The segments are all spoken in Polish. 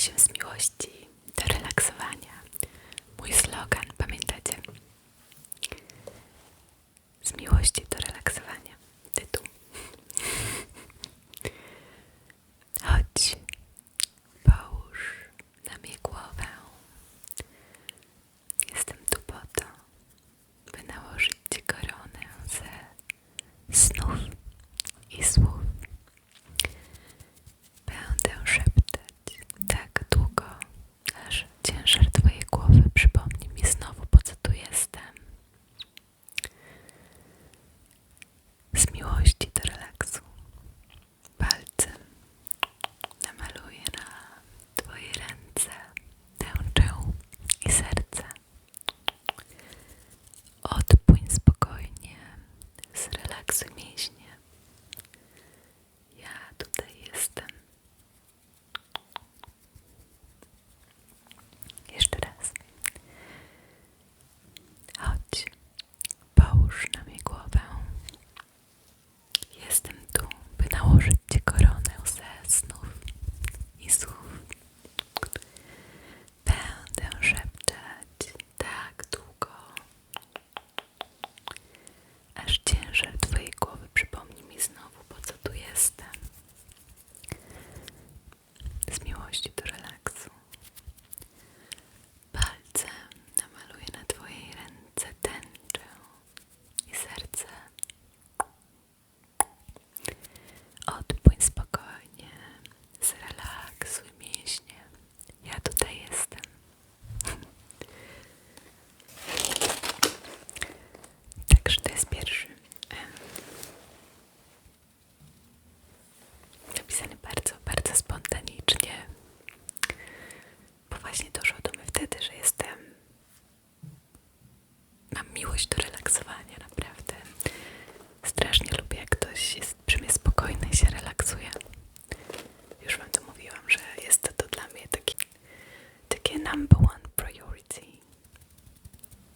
się z miłości do relaksowania. Mój slogan, pamiętacie? Z miłości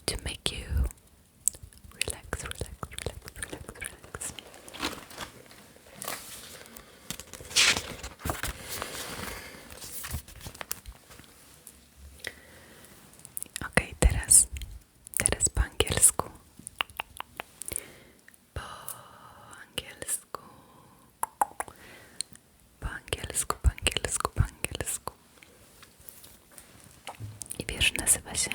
to teraz, teraz po angielsku. Angielsku. Angielsku, angielsku. I wiesz, nazywa się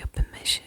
your permission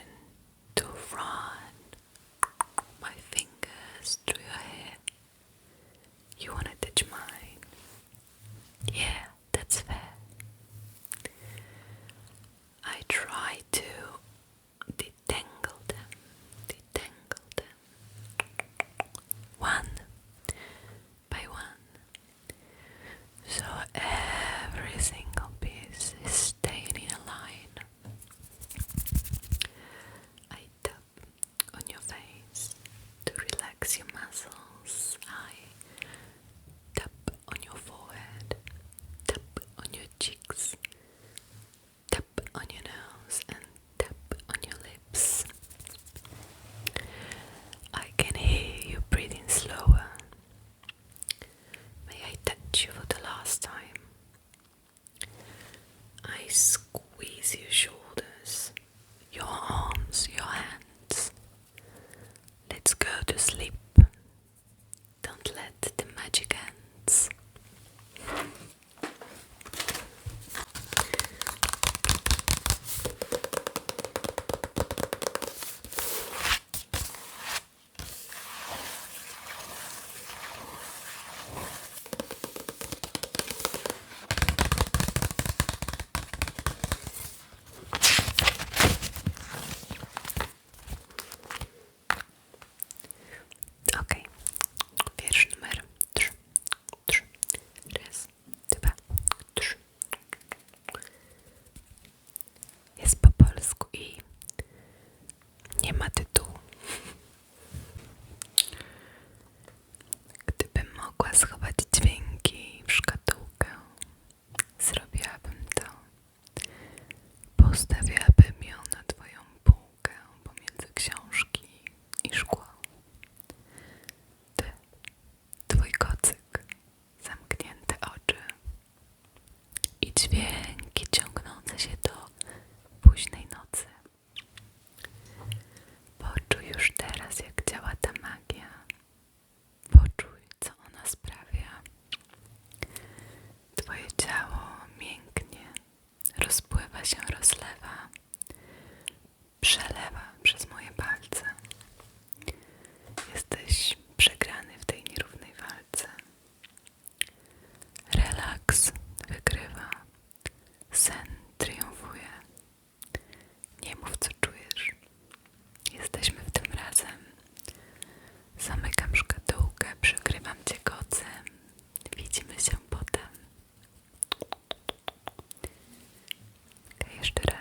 jeszcze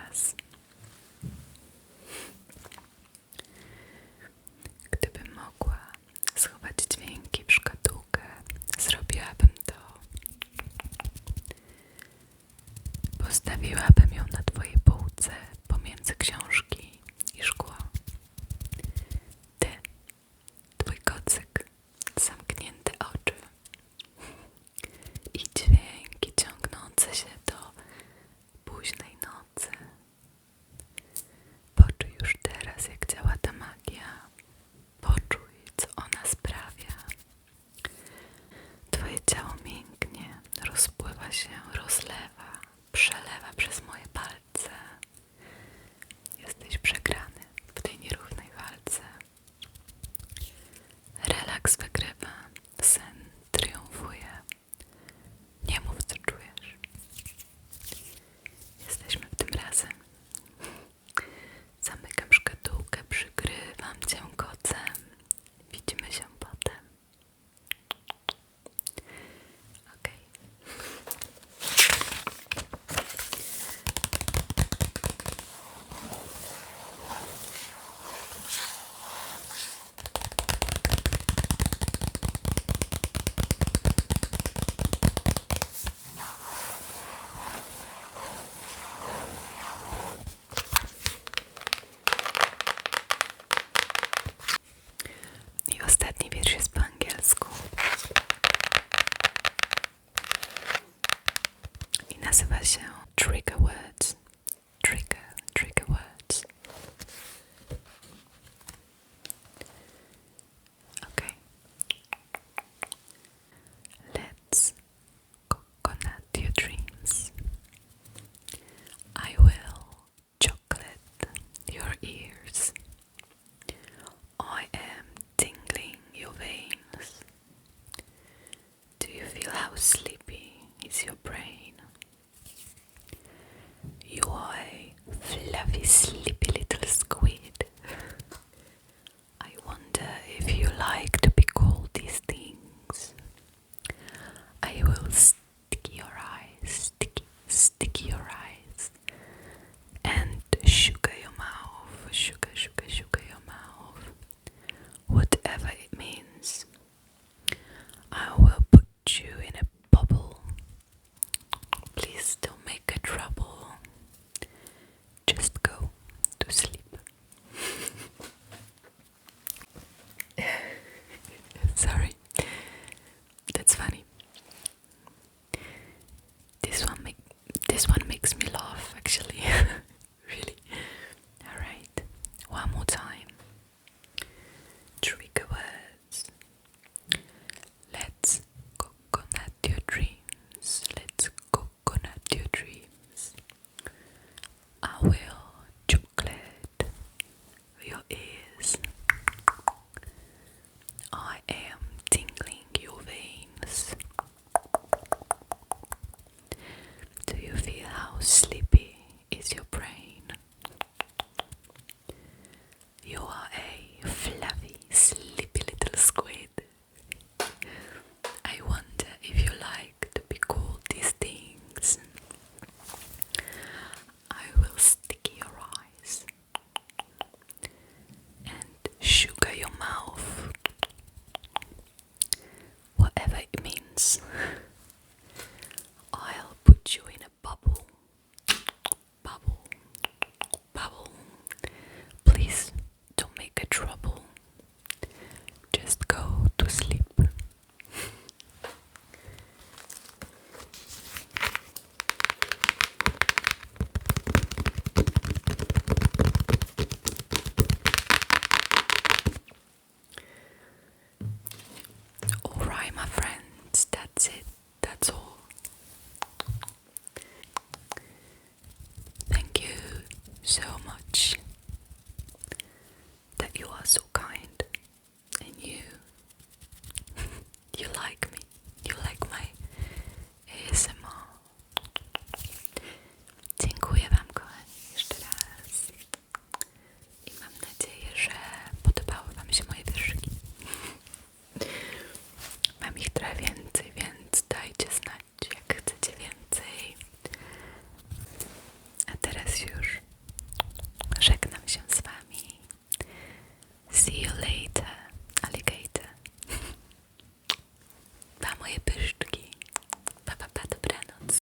vizinha.